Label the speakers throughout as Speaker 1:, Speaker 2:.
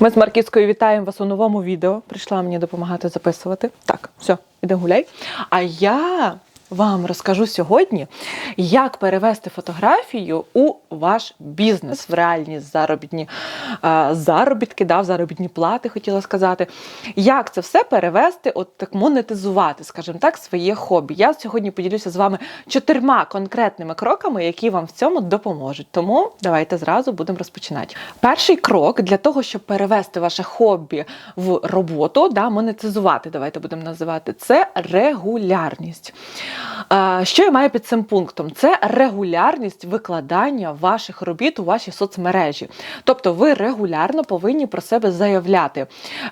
Speaker 1: Ми з Марківською вітаємо вас у новому відео. Прийшла мені допомагати записувати. Так, все, іди гуляй. А я вам розкажу сьогодні, як перевести фотографію у ваш бізнес в реальні заробітні е, заробітки, да, в заробітні плати, хотіла сказати. Як це все перевести, от так монетизувати, скажімо так, своє хобі. Я сьогодні поділюся з вами чотирма конкретними кроками, які вам в цьому допоможуть. Тому давайте зразу будемо розпочинати. Перший крок для того, щоб перевести ваше хобі в роботу, да, монетизувати, давайте будемо називати це регулярність. Що я маю під цим пунктом? Це регулярність викладання ваших робіт у ваші соцмережі. Тобто ви регулярно повинні про себе заявляти.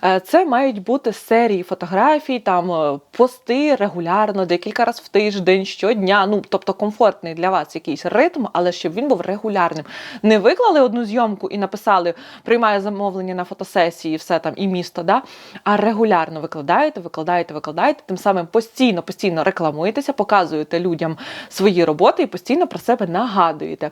Speaker 1: Е, Це мають бути серії фотографій, там е, пости регулярно, декілька разів в тиждень, щодня. Ну, тобто комфортний для вас якийсь ритм, але щоб він був регулярним. Не виклали одну зйомку і написали приймає замовлення на фотосесії, все там і місто, да? а регулярно викладаєте, викладаєте, викладаєте, тим самим постійно, постійно рекламуєтеся, показуєте людям свої роботи і постійно про себе нагадуєте.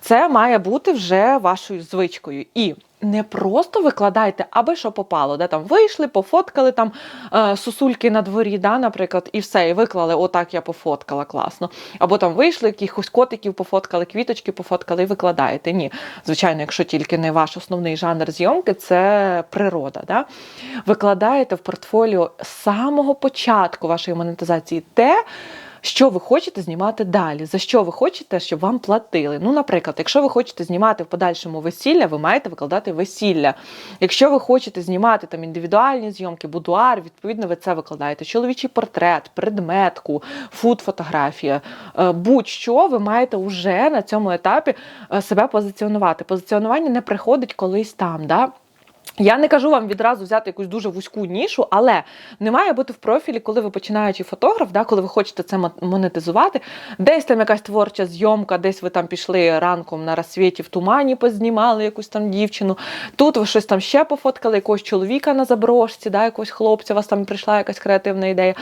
Speaker 1: Це має бути вже вашою звичкою. І не просто викладайте, аби що попало. Де там вийшли, пофоткали там е, сусульки на дворі, да, наприклад, і все, і виклали, отак я пофоткала класно. Або там вийшли, якихось котиків пофоткали, квіточки пофоткали і викладаєте. Ні, звичайно, якщо тільки не ваш основний жанр зйомки, це природа. Да? Викладаєте в портфоліо з самого початку вашої монетизації те. Що ви хочете знімати далі? За що ви хочете, щоб вам платили? Ну, наприклад, якщо ви хочете знімати в подальшому весілля, ви маєте викладати весілля. Якщо ви хочете знімати там індивідуальні зйомки, будуар, відповідно, ви це викладаєте. Чоловічий портрет, предметку, фуд-фотографія, е, будь-що ви маєте вже на цьому етапі е, себе позиціонувати. Позиціонування не приходить колись там. Да? Я не кажу вам відразу взяти якусь дуже вузьку нішу, але не має бути в профілі, коли ви починаючи фотограф, да, коли ви хочете це монетизувати. Десь там якась творча зйомка, десь ви там пішли ранком на розсвіті в тумані, познімали якусь там дівчину. Тут ви щось там ще пофоткали, якогось чоловіка на заброшці, да, якогось хлопця, у вас там прийшла якась креативна ідея.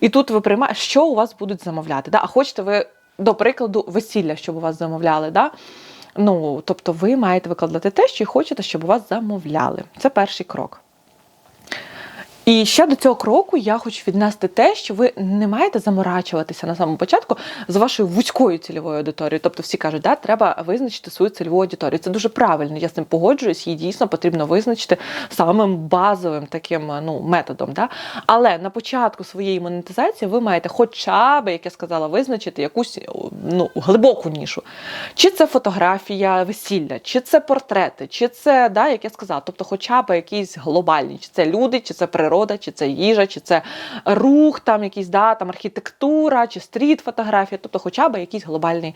Speaker 1: І тут ви приймаєте, що у вас будуть замовляти. Да? А хочете ви, до прикладу, весілля, щоб у вас замовляли. Да? Ну, тобто ви маєте викладати те, що хочете, щоб вас замовляли. Це перший крок. І ще до цього кроку я хочу віднести те, що ви не маєте заморачуватися на самому початку з вашою вузькою цільовою аудиторією. Тобто всі кажуть, да, треба визначити свою цільову аудиторію. Це дуже правильно. Я з ним погоджуюсь, її дійсно потрібно визначити самим базовим таким ну, методом. Да? Але на початку своєї монетизації ви маєте хоча б, як я сказала, визначити якусь ну, глибоку нішу. Чи це фотографія весілля, чи це портрети, чи це, да, як я сказала, тобто хоча б якісь глобальні, чи це люди, чи це природа, чи це їжа, чи це рух, там якийсь, да, там архітектура, чи стріт-фотографія, тобто хоча б якийсь глобальний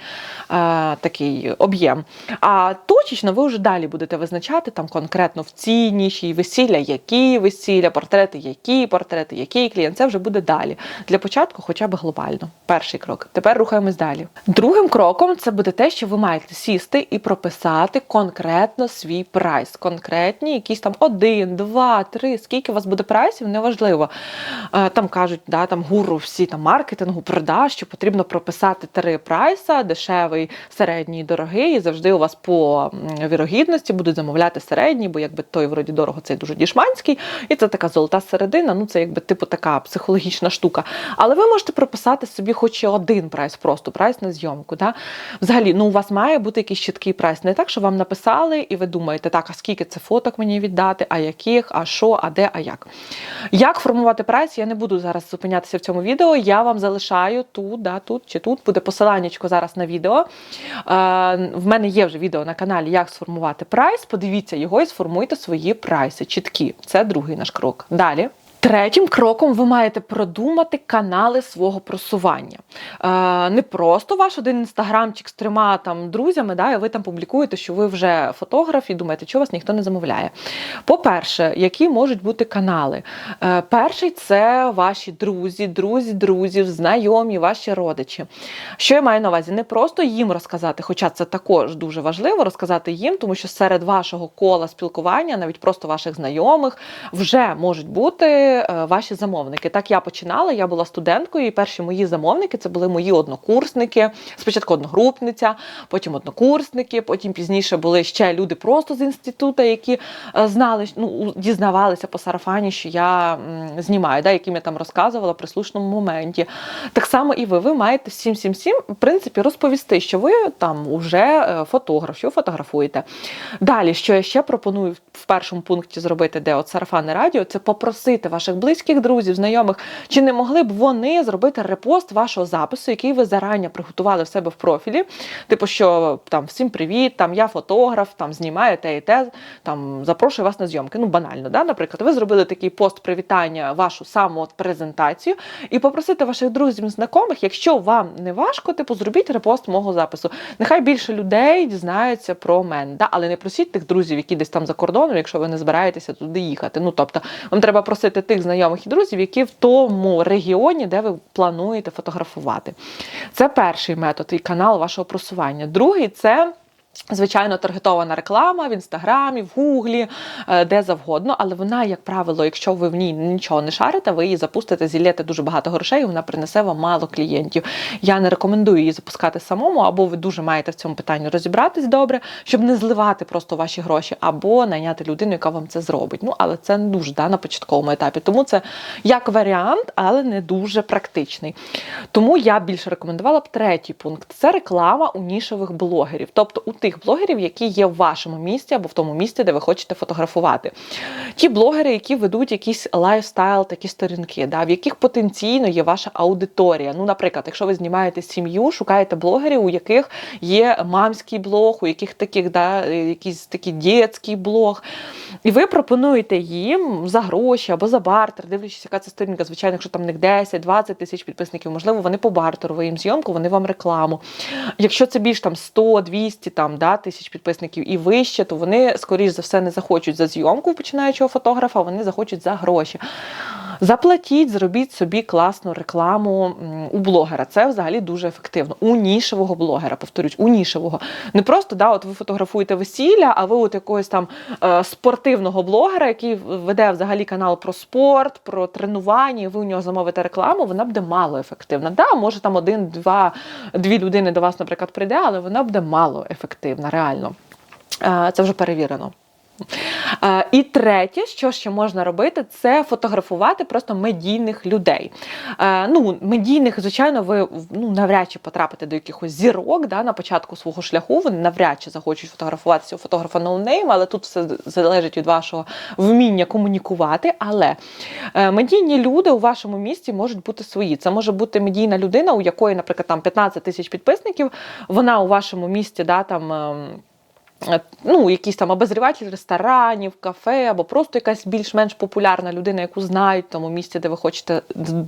Speaker 1: е, такий об'єм. А точечно ви вже далі будете визначати там конкретно в цій ніші весілля, які весілля, портрети, які портрети, який клієнт. Це вже буде далі. Для початку, хоча б глобально. Перший крок. Тепер рухаємось далі. Другим кроком це буде те, що ви маєте сісти і прописати конкретно свій прайс. Конкретні, якісь там один, два, три, скільки у вас буде прайсів, неважливо. Е, Там кажуть, да, там гуру всі там маркетингу, продаж, що потрібно прописати три прайса: дешевий, середній, дорогий. І завжди у вас по вірогідності будуть замовляти середній, бо якби той вроді дорого, цей дуже дішманський. І це така золота середина. Ну це якби типу така психологічна штука. Але ви можете прописати собі хоч і один прайс, просто прайс на зйомку. Да? Взагалі, ну у вас має бути якийсь чіткий прайс. Не так, що вам написали, і ви думаєте, так, а скільки це фоток мені віддати, а яких, а що, а де, а як. Як формувати прайс, я не буду зараз зупинятися в цьому відео. Я вам залишаю тут, да, тут чи тут буде посиланнячко зараз на відео. Е, в мене є вже відео на каналі, як сформувати прайс. Подивіться його і сформуйте свої прайси. Чіткі. Це другий наш крок. Далі. Третім кроком ви маєте продумати канали свого просування. Е, не просто ваш один інстаграмчик з трьома там друзями, да, і ви там публікуєте, що ви вже фотограф і думаєте, що вас ніхто не замовляє. По-перше, які можуть бути канали? Е, перший це ваші друзі, друзі, друзів, знайомі, ваші родичі. Що я маю на увазі? Не просто їм розказати, хоча це також дуже важливо розказати їм, тому що серед вашого кола спілкування, навіть просто ваших знайомих, вже можуть бути ваші замовники. Так я починала. Я була студенткою, і перші мої замовники це були мої однокурсники. Спочатку одногрупниця, потім однокурсники, потім пізніше були ще люди просто з інституту, які е, знали, ну дізнавалися по сарафані, що я знімаю, да, яким я там розказувала при слушному моменті. Так само і ви. Ви маєте всім всім всім в принципі розповісти, що ви там уже е, фотограф, що фотографуєте. Далі, що я ще пропоную в першому пункті зробити, де от сарафанне радіо, це попросити ваших близьких друзів, знайомих, чи не могли б вони зробити репост вашого запису, який ви зарані приготували в себе в профілі. Типу, що там всім привіт, там я фотограф, там знімаю те і те, там запрошую вас на зйомки. Ну, банально, да? наприклад, ви зробили такий пост привітання, вашу саму презентацію, і попросити ваших друзів, знайомих, якщо вам не важко, типу, зробіть репост мого запису. Нехай більше людей дізнаються про мене, да? але не просіть тих друзів, які десь там за кордоном, якщо ви не збираєтеся туди їхати. Ну тобто, вам треба просити тих знайомих і друзів, які в тому регіоні, де ви плануєте фотографувати. Це перший метод і канал вашого просування. Другий це. Звичайно, таргетована реклама в інстаграмі, в гуглі, е, де завгодно, але вона, як правило, якщо ви в ній нічого не шарите, ви її запустите, зілєте дуже багато грошей, і вона принесе вам мало клієнтів. Я не рекомендую її запускати самому, або ви дуже маєте в цьому питанні розібратись добре, щоб не зливати просто ваші гроші, або найняти людину, яка вам це зробить. Ну, але це не дуже да, на початковому етапі. Тому це як варіант, але не дуже практичний. Тому я більше рекомендувала б третій пункт: це реклама у нішевих блогерів, тобто у тих блогерів, які є в вашому місті або в тому місці, де ви хочете фотографувати. Ті блогери, які ведуть якісь лайфстайл, такі сторінки, да, в яких потенційно є ваша аудиторія. Ну, наприклад, якщо ви знімаєте сім'ю, шукаєте блогерів, у яких є мамський блог, у яких таких да, якийсь такий дітський блог. І ви пропонуєте їм за гроші або за бартер, дивлячись, яка це сторінка. Звичайно, якщо там в них 10-20 тисяч підписників, можливо, вони по бартеру, ви їм зйомку, вони вам рекламу. Якщо це більш там 100-200 там, да, тисяч підписників і вище, то вони, скоріш за все, не захочуть за зйомку починаючого фотографа, вони захочуть за гроші. Заплатіть, зробіть собі класну рекламу у блогера. Це взагалі дуже ефективно. У нішевого блогера, повторюсь, у нішевого. Не просто да, от ви фотографуєте весілля, а ви от якогось там е, спортивного блогера, який веде взагалі канал про спорт, про тренування, ви у нього замовите рекламу, вона буде мало ефективна. Да, може там один, два, дві людини до вас, наприклад, прийде, але вона буде мало ефективна, реально. Е, Це вже перевірено. І третє, що ще можна робити, це фотографувати просто медійних людей. Ну, медійних, звичайно, ви ну, навряд чи потрапите до якихось зірок да, на початку свого шляху. Вони навряд чи захочуть фотографуватися у фотографа ноунейм, але тут все залежить від вашого вміння комунікувати. Але е, медійні люди у вашому місті можуть бути свої. Це може бути медійна людина, у якої, наприклад, там 15 тисяч підписників. Вона у вашому місті да, там. Е, Ну, якийсь там обозріватель ресторанів, кафе, або просто якась більш-менш популярна людина, яку знають в тому місці, де ви хочете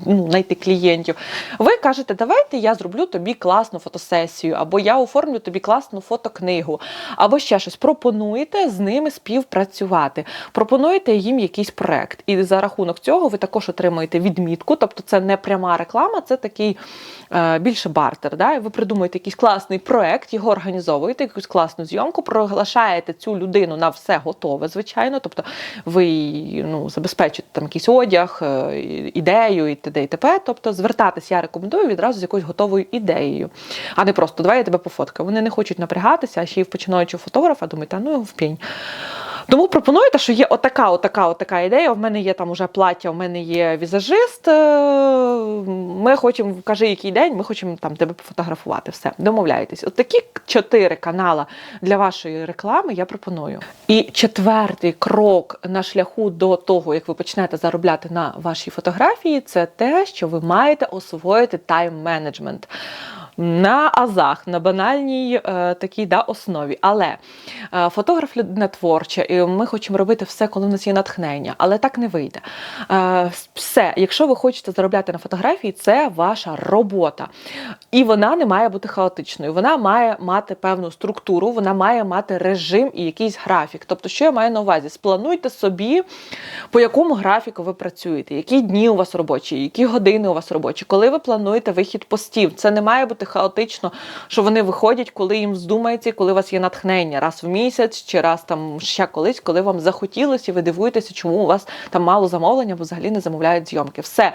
Speaker 1: ну, знайти клієнтів. Ви кажете, давайте я зроблю тобі класну фотосесію, або я оформлю тобі класну фотокнигу, або ще щось. Пропонуєте з ними співпрацювати, пропонуєте їм якийсь проект. І за рахунок цього ви також отримуєте відмітку, тобто це не пряма реклама, це такий е, більше бартер. Да? Ви придумуєте якийсь класний проект, його організовуєте, якусь класну зйомку, проглашаєте цю людину на все готове, звичайно. Тобто ви ну, забезпечуєте там якийсь одяг, е, ідею і т.д. і т.п. Тобто звертатись я рекомендую відразу з якоюсь готовою ідеєю, а не просто давай я тебе пофоткаю. Вони не хочуть напрягатися, а ще й в починаючого фотографа думають, та ну його в Тому пропонуєте, що є отака, отака, отака ідея. В мене є там уже плаття, в мене є візажист. е, Ми хочемо, кажи, який день, ми хочемо там тебе пофотографувати. Все, домовляєтесь. От такі чотири канали для вашої реклами я пропоную. І четвертий крок на шляху до того, як ви почнете заробляти на вашій фотографії, це те, що ви маєте освоїти тайм-менеджмент. На азах, на банальній е, такій да, основі. Але е, фотограф людина творча, і ми хочемо робити все, коли в нас є натхнення, але так не вийде. Е, все, якщо ви хочете заробляти на фотографії, це ваша робота. І вона не має бути хаотичною. Вона має мати певну структуру, вона має мати режим і якийсь графік. Тобто, що я маю на увазі? Сплануйте собі, по якому графіку ви працюєте, які дні у вас робочі, які години у вас робочі, коли ви плануєте вихід постів. Це не має бути робите хаотично, що вони виходять, коли їм вздумається, і коли у вас є натхнення раз в місяць чи раз там ще колись, коли вам захотілося, і ви дивуєтеся, чому у вас там мало замовлення, бо взагалі не замовляють зйомки. Все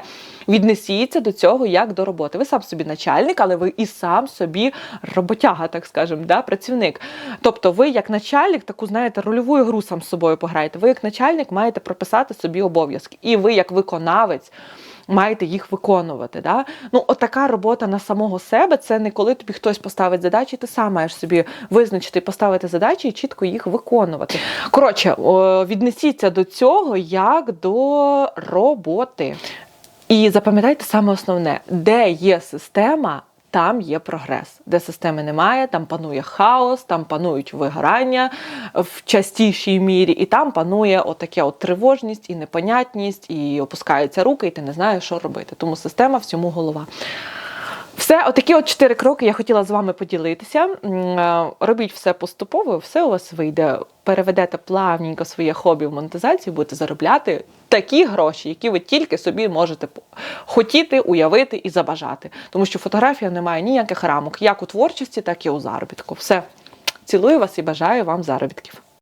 Speaker 1: віднесіться до цього як до роботи. Ви сам собі начальник, але ви і сам собі роботяга, так скажемо, да, працівник. Тобто, ви як начальник, таку знаєте, рольову ігру сам з собою пограєте. Ви як начальник маєте прописати собі обов'язки, і ви як виконавець. Маєте їх виконувати. Да? Ну, отака робота на самого себе це не коли тобі хтось поставить задачі, ти сам маєш собі визначити, поставити задачі і чітко їх виконувати. Коротше, віднесіться до цього як до роботи. І запам'ятайте саме основне, де є система, там є прогрес. Де системи немає, там панує хаос, там панують вигорання в частішій мірі, і там панує отаке от тривожність і непонятність, і опускаються руки, і ти не знаєш, що робити. Тому система всьому голова. Все, отакі от чотири кроки я хотіла з вами поділитися. Е, Робіть все поступово, все у вас вийде. Переведете плавненько своє хобі в монетизацію, будете заробляти такі гроші, які ви тільки собі можете хотіти, уявити і забажати. Тому що фотографія не має ніяких рамок, як у творчості, так і у заробітку. Все. Цілую вас і бажаю вам заробітків.